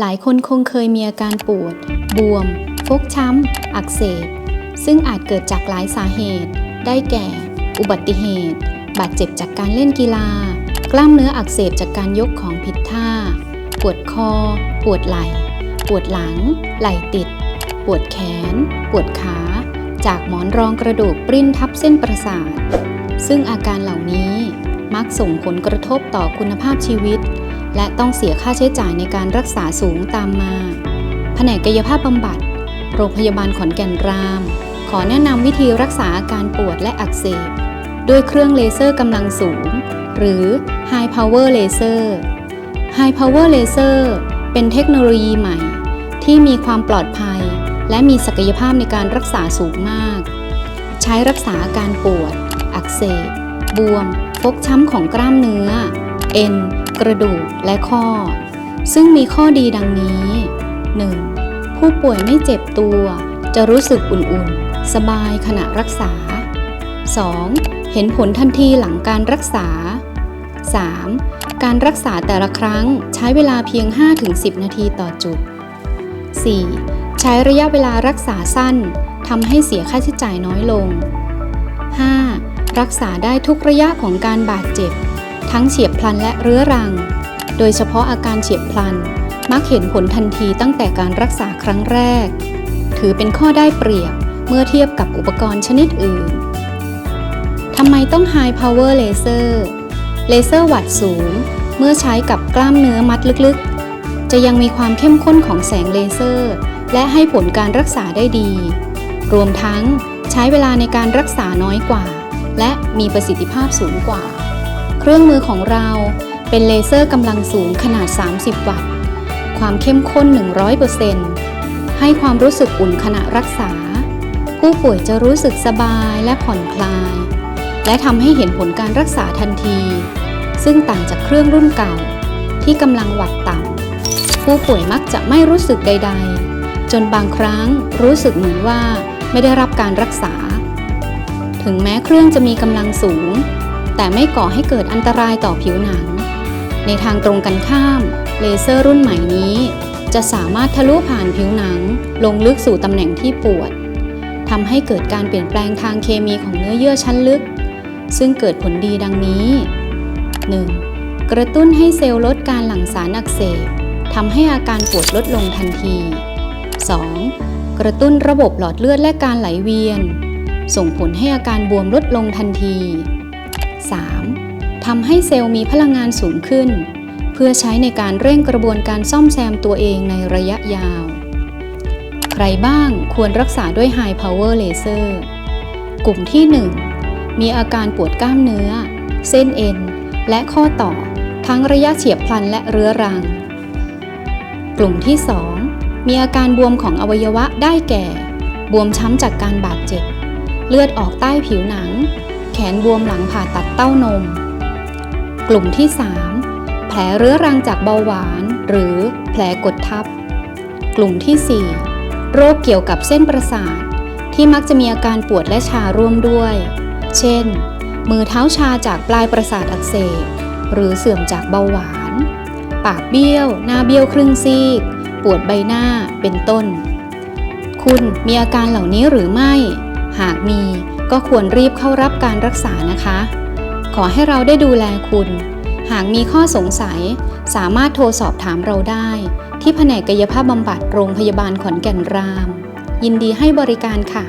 หลายคนคงเคยมีอาการปวด บวม ฟกช้ำ อักเสบ ซึ่งอาจเกิดจากหลายสาเหตุ ได้แก่ อุบัติเหตุ บาดเจ็บจากการเล่นกีฬา กล้ามเนื้ออักเสบจากการยกของผิดท่า ปวดคอ ปวดไหล่ ปวดหลัง ไหล่ติด ปวดแขน ปวดขา จากหมอนรองกระดูกปริ้นทับเส้นประสาท ซึ่งอาการเหล่านี้มักส่งผลกระทบต่อคุณภาพชีวิต และต้องเสียค่าใช้จ่ายในการรักษาสูงตามมา แผนกกายภาพบำบัด โรงพยาบาลขอนแก่นราม ขอแนะนำวิธีรักษาอาการปวดและอักเสบ ด้วยเครื่องเลเซอร์กำลังสูง หรือ High Power Laser High Power Laser เป็นเทคโนโลยีใหม่ ที่มีความปลอดภัย และมีศักยภาพในการรักษาสูงมาก ใช้รักษาอาการปวด อักเสบ บวม ฟกช้ำของกล้ามเนื้อ เอ็น กระดูก และข้อ ซึ่งมีข้อดีดังนี้ 1. ผู้ป่วยไม่เจ็บตัว จะรู้สึกอุ่นๆ สบายขณะรักษา 2. เห็นผลทันทีหลังการรักษา 3. การรักษาแต่ละครั้งใช้เวลาเพียง 5-10 นาทีต่อจุด 4. ใช้ระยะเวลารักษาสั้นทำให้เสียค่าใช้จ่ายน้อยลง 5. รักษาได้ทุกระยะของการบาดเจ็บ ทั้งเฉียบพลันและเรื้อรัง โดยเฉพาะอาการเฉียบพลัน มักเห็นผลทันทีตั้งแต่การรักษาครั้งแรก ถือเป็นข้อได้เปรียบเมื่อเทียบกับอุปกรณ์ชนิดอื่น ทำไมต้อง High Power Laser เลเซอร์วัตต์สูง เมื่อใช้กับกล้ามเนื้อมัดลึกๆ จะยังมีความเข้มข้นของแสงเลเซอร์ และให้ผลการรักษาได้ดี รวมทั้งใช้เวลาในการรักษาน้อยกว่า และมีประสิทธิภาพสูงกว่า เครื่องมือของเราเป็นเลเซอร์กำลังสูงขนาด 30 วัตต์ ความเข้มข้น 100%ให้ความรู้สึกอุ่นขณะรักษา ผู้ป่วยจะรู้สึกสบายและผ่อนคลาย และทำให้เห็นผลการรักษาทันที ซึ่งต่างจากเครื่องรุ่นเก่า ที่กำลังวัดต่ำผู้ป่วยมักจะไม่รู้สึกใด ๆ จนบางครั้งรู้สึกเหมือนว่าไม่ได้รับการรักษา ถึงแม้เครื่องจะมีกำลังสูง แต่ไม่ก่อให้เกิดอันตรายต่อผิวหนัง ในทางตรงกันข้าม เลเซอร์รุ่นใหม่นี้ จะสามารถทะลุผ่านผิวหนัง ลงลึกสู่ตำแหน่งที่ปวดทำให้เกิดการเปลี่ยนแปลงทางเคมีของเนื้อเยื่อชั้นลึก ซึ่งเกิดผลดีดังนี้ 1. กระตุ้นให้เซลล์ลดการหลั่งสารอักเสบทำให้อาการปวดลดลงทันที 2. กระตุ้นระบบหลอดเลือดและการไหลเวียน ส่งผลให้อาการบวมลดลงทันที 3. ทำให้เซลล์มีพลังงานสูงขึ้น เพื่อใช้ในการเร่งกระบวนการซ่อมแซมตัวเองในระยะยาว ใครบ้างควรรักษาด้วย High Power Laser กลุ่มที่ 1 มีอาการปวดกล้ามเนื้อ เส้นเอ็น และข้อต่อ ทั้งระยะเฉียบพลันและเรื้อรัง กลุ่มที่ 2 มีอาการบวมของอวัยวะได้แก่ บวมช้ำจากการบาดเจ็บ เลือดออกใต้ผิวหนัง แขนบวมหลังผ่าตัดเต้านม กลุ่มที่ 3 แผลเรื้อรังจากเบาหวาน หรือแผลกดทับ กลุ่มที่ 4 โรคเกี่ยวกับเส้นประสาท ที่มักจะมีอาการปวดและชาร่วมด้วย เช่น มือเท้าชาจากปลายประสาทอักเสบ หรือเสื่อมจากเบาหวาน ปากเบี้ยว หน้าเบี้ยวครึ่งซีก ปวดใบหน้า เป็นต้น คุณมีอาการเหล่านี้หรือไม่ หากมี ก็ควรรีบเข้ารับการรักษานะคะ ขอให้เราได้ดูแลคุณ หากมีข้อสงสัยสามารถโทรสอบถามเราได้ ที่แผนกกายภาพบำบัดโรงพยาบาลขอนแก่นราม ยินดีให้บริการค่ะ